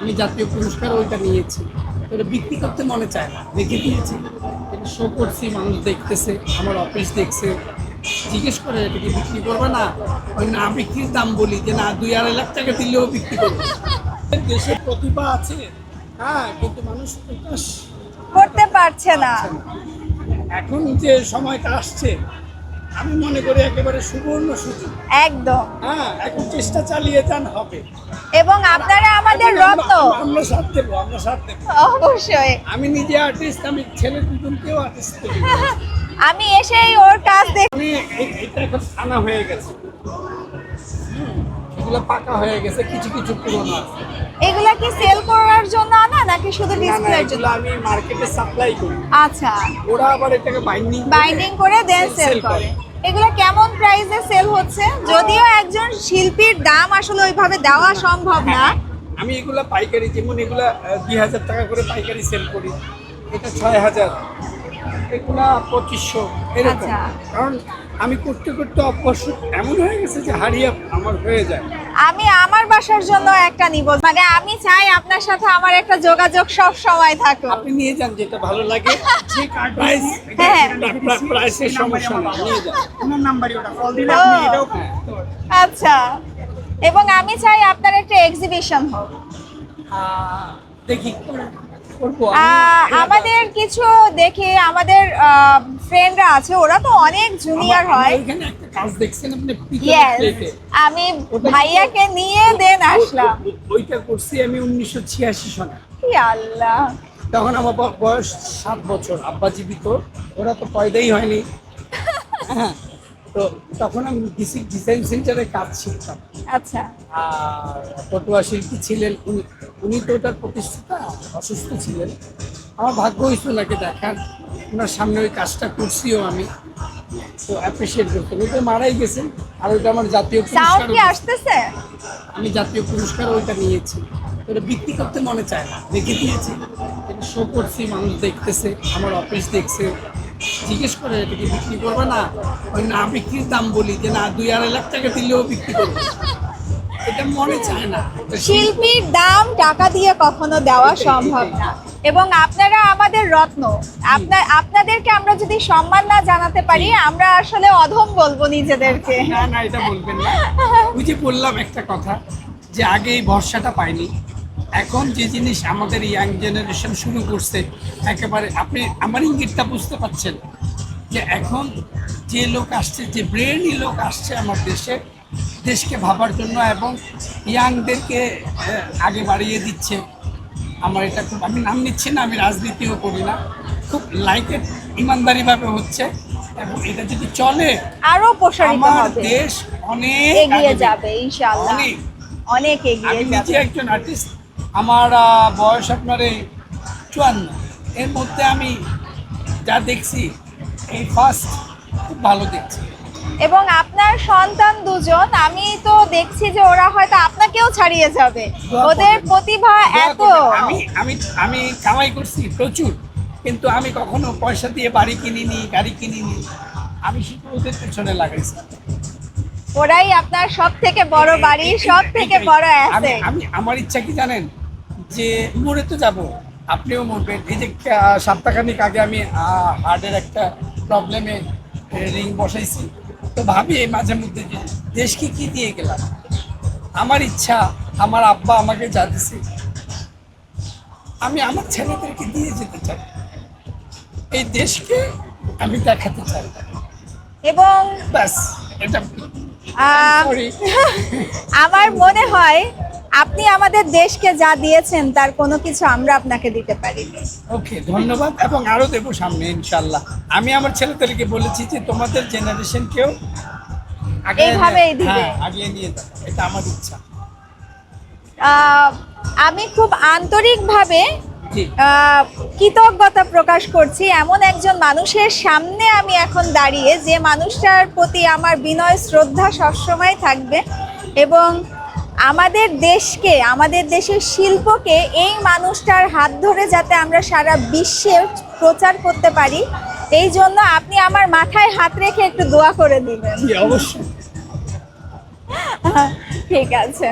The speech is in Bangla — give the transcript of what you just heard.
আমি জাতীয় পুরস্কার ওইটা নিয়েছি। এটা বিক্রি করতে মনে চায় না রেখে দিয়েছি এটা শো করছি মানুষ দেখতেছে আমার অফিস দেখছে। জিজ্ঞেস করে এটা কি বিক্রি করবে না? ওই না বিক্রির দাম বলি যে না দুই আড়াই লাখ টাকা দিলেও বিক্রি করবে। দেশের প্রতিভা আছে হ্যাঁ কিন্তু মানুষ প্রকাশ করতে পারছে না। এখন যে সময়টা আসছে আমি মনে করি একেবারে সুবর্ণ সুযোগ। একদম। হ্যাঁ এখন চেষ্টা চালিয়ে যান হবে। এবং আপনারা আমাদের রত্ন আমরা সাথ দেবো আমরা সাথ দেবো। অবশ্যই। আমি নিজে আর্টিস্ট আমি ছেলে দুজনকেও আর্টিস্ট আমি এসেই ওর কাজ দেখ আমি এটা এখন আনা হয়ে গেছে। এগুলো পাকা হয়ে গেছে কিছু কিছু পুরোনো আছে। এগুলা কি সেল করার জন্য আনা নাকি শুধু ডিসপ্লের জন্য? আমি মার্কেটে সাপ্লাই করি। আচ্ছা। ওরা আবার এটাকে বাইন্ডিং বাইন্ডিং করে দেন সেল করে। এগুলো কেমন প্রাইসে সেল হচ্ছে? যদিও একজন শিল্পীর দাম আসলে ওইভাবে দেওয়া সম্ভব না। আমি এগুলো পাইকারি যেমন এগুলো দুই হাজার টাকা করে পাইকারি সেল করি। এটা ছয় হাজার। এগুলো পঁচিশশো এরকম। আচ্ছা। কারণ আমি করতে করতে অভ্যাস এমন হয়ে গেছে যে হারিয়ে আমার হয়ে যায়। আমি আমার বাসার জন্য একটা নিব। মানে আমি চাই আপনার সাথে আমার একটা যোগাযোগ সব সময় থাকুক। আপনি নিয়ে যান যেটা ভালো লাগে। যে প্রাইস হ্যাঁ। প্রাইসের সমস্যা নেই। নিয়ে যান। নাম্বারই ওটা কল দিলে আপনি এটাও হ্যাঁ। আচ্ছা। এবং আমি চাই আপনার একটা এক্সিবিশন হোক। দেখি। আমাদের কিছু দেখি আমাদের ফ্রেন্ডরা আছে ওরা তো অনেক জুনিয়র হয়। এখানে কাজ দেখছেন আপনি। আমি ভাইয়াকে নিয়ে দেন আসলাম। ওইটা করছি আমি উনিশশো ছিয়াশি সনে। কি আল্লাহ। তখন আমার বয়স সাত বছর আব্বা জীবিত ওরা তো পয়দাই হয়নি। হ্যাঁ তো তখন আমি ডিসি ডিজাইন সেন্টারে কাজ শিখতাম। আচ্ছা। আর পটুয়া শিল্পী ছিলেন? উনি উনি তো ওটার প্রতিষ্ঠাতা অসুস্থ ছিলেন। আমার ভাগ্য হয়েছিল ওনাকে দেখার। ওনার সামনে ওই কাজটা করছিও আমি। তো অ্যাপ্রিসিয়েট করতাম উনি তো মারাই গেছেন। আর ওইটা আমার জাতীয় পুরস্কার আসতেছে? আমি জাতীয় পুরস্কার ওইটা নিয়েছি। ওটা বিক্রি করতে মনে চায় না। রেখে দিয়েছি। এটা শো করছি মানুষ দেখতেছে আমার অফিস দেখছে। জিজ্ঞেস করে এটা কি বিক্রি করবে না? ওই না বিক্রির দাম বলি। যে না দুই আড়াই লাখ টাকা দিলেও বিক্রি করবে। এটা মনে চায় না। শিল্পীর দাম টাকা দিয়ে কখনো দেওয়া সম্ভব না। এবং আপনারা আমাদের রত্ন আপনার আপনাদেরকে আমরা যদি সম্মান না জানাতে পারি আমরা আসলে অধম বলব নিজেদেরকে। না না এটা বলবেন না। ওই যে বললাম একটা কথা যে আগে এই ভরসাটা পাইনি। এখন যে জিনিস আমাদের ইয়াং জেনারেশন শুরু করছে একেবারে আপনি আমার ইঙ্গিতটা বুঝতে পারছেন যে এখন যে লোক আসছে যে ব্রেনই লোক আসছে আমার দেশে দেশকে ভাবার জন্য এবং ইয়াংদেরকে আগে বাড়িয়ে দিচ্ছে। আমার এটা খুব আমি নাম নিচ্ছি না আমি রাজনীতিও করি না। খুব লাইকের ইমানদারিভাবে হচ্ছে। এবং এটা যদি চলে আরও প্রসারিত হবে। দেশ অনেক এগিয়ে যাবে ইনশাআল্লাহ। অনেক। অনেক আমি নিজে একজন আর্টিস্ট আমার বয়স আপনার এই চুয়ান্ন। এর মধ্যে আমি যা দেখছি এই ফার্স্ট খুব ভালো দেখছি। এবং আপনার সন্তান দুজন আমি তো দেখছি যে ওরা হয়তো আপনাকেও ছাড়িয়ে যাবে। ওদের প্রতিভা এত। আমি আমি আমি কামাই করছি প্রচুর কিন্তু আমি কখনো পয়সা দিয়ে বাড়ি কিনিনি গাড়ি কিনিনি। আমি শুধু ওদের পেছনে লাগাইছি। ওরাই আপনার সব থেকে বড় বাড়ি সব থেকে বড় অ্যাসেট আমি আমার ইচ্ছা কি জানেন? যে মরে তো যাব আপনিও মরবেন। এই যে সপ্তাহখানিক আগে আমি হার্টের একটা প্রবলেমে রিং বসাইছি। তো ভাবি এই মাঝে মধ্যে যে দেশকে কি দিয়ে গেলাম? আমার ইচ্ছা আমার আব্বা আমাকে যা দিছে আমি আমার ছেলেদেরকে দিয়ে যেতে চাই। এই দেশকে আমি দেখাতে চাই। এবং ব্যাস এটা আমার মনে হয় আপনি আমাদের দেশকে যা দিয়েছেন তার কোনো কিছু আমরা আপনাকে দিতে পারিনি। ওকে ধন্যবাদ এবং আরও দেবো সামনে ইনশাল্লাহ। আমি আমার ছেলেদেরকে বলেছি যে তোমাদের জেনারেশন কেউ এইভাবেই দিবে। আগিয়ে নিয়ে এটা আমার ইচ্ছা। আমি খুব আন্তরিকভাবে কৃতজ্ঞতা প্রকাশ করছি এমন একজন মানুষের সামনে আমি এখন দাঁড়িয়ে যে মানুষটার প্রতি আমার বিনয় শ্রদ্ধা সবসময় থাকবে এবং আমাদের দেশকে আমাদের দেশের শিল্পকে এই মানুষটার হাত ধরে যাতে আমরা সারা বিশ্বে প্রচার করতে পারি। এই জন্য আপনি আমার মাথায় হাত রেখে একটু দোয়া করে দিবেন। অবশ্যই। ঠিক আছে।